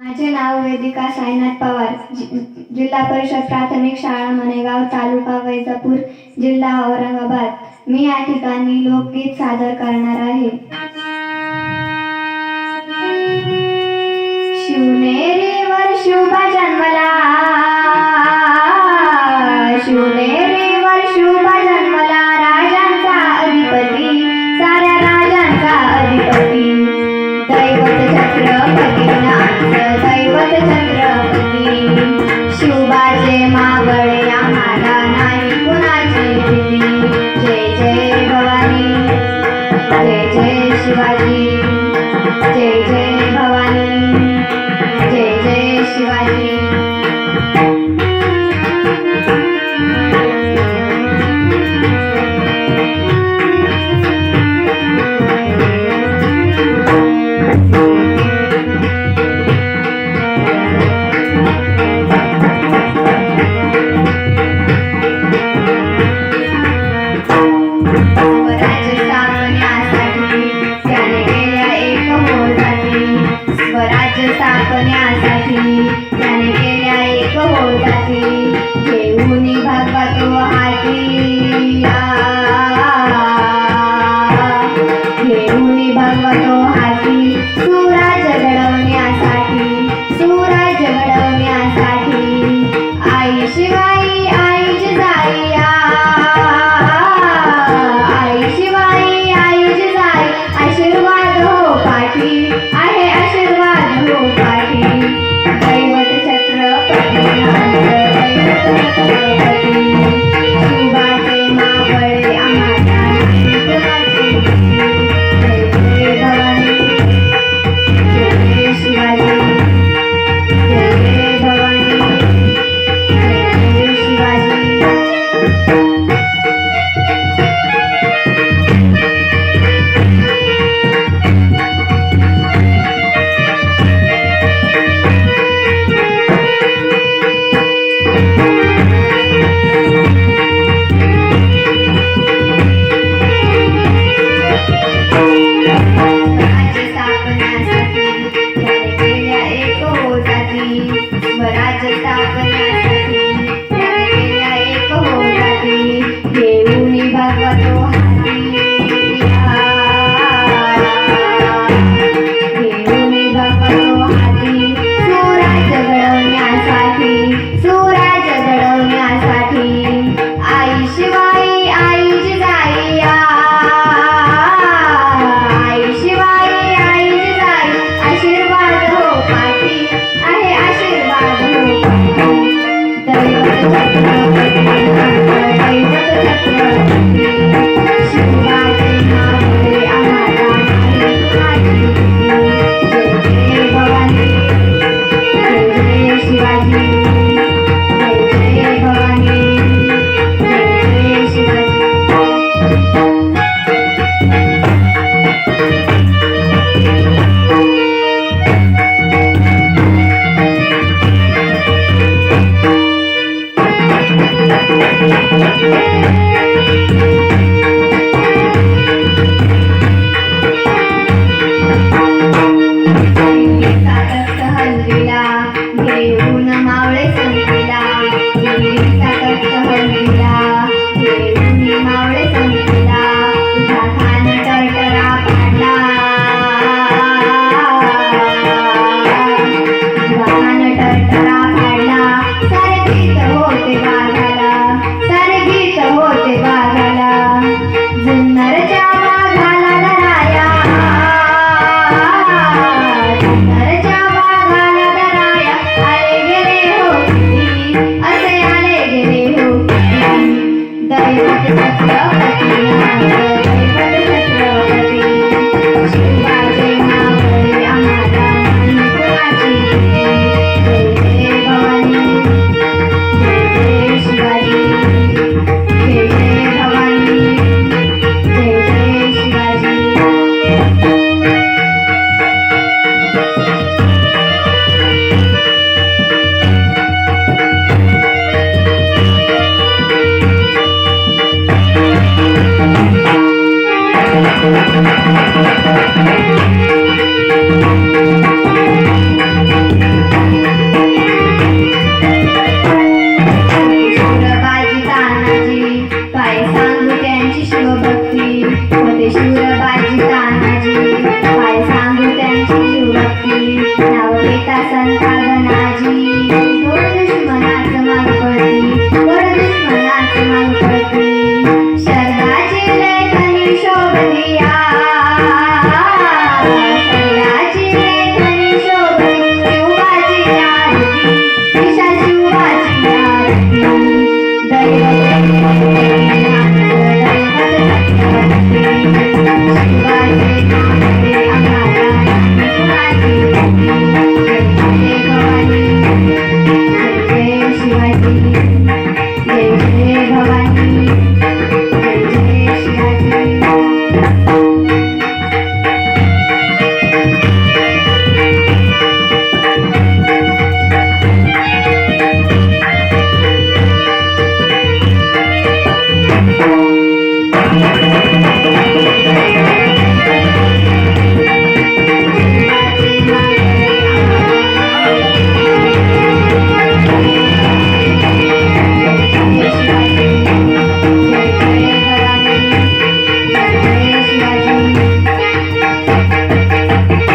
माझे नाव वेदिका साईनाथ पवार. जिल्हा परिषद प्राथमिक शाळा मनेगाव तालुका वैजापूर जिल्हा औरंगाबाद. मी या ठिकाणी लोकगीत सादर करणार आहे. शिवनेरीवर शिवबा स्वराज्य स्थापण्यासाठी त्याने केल्या एक होताती घेऊन भागवा तो हाती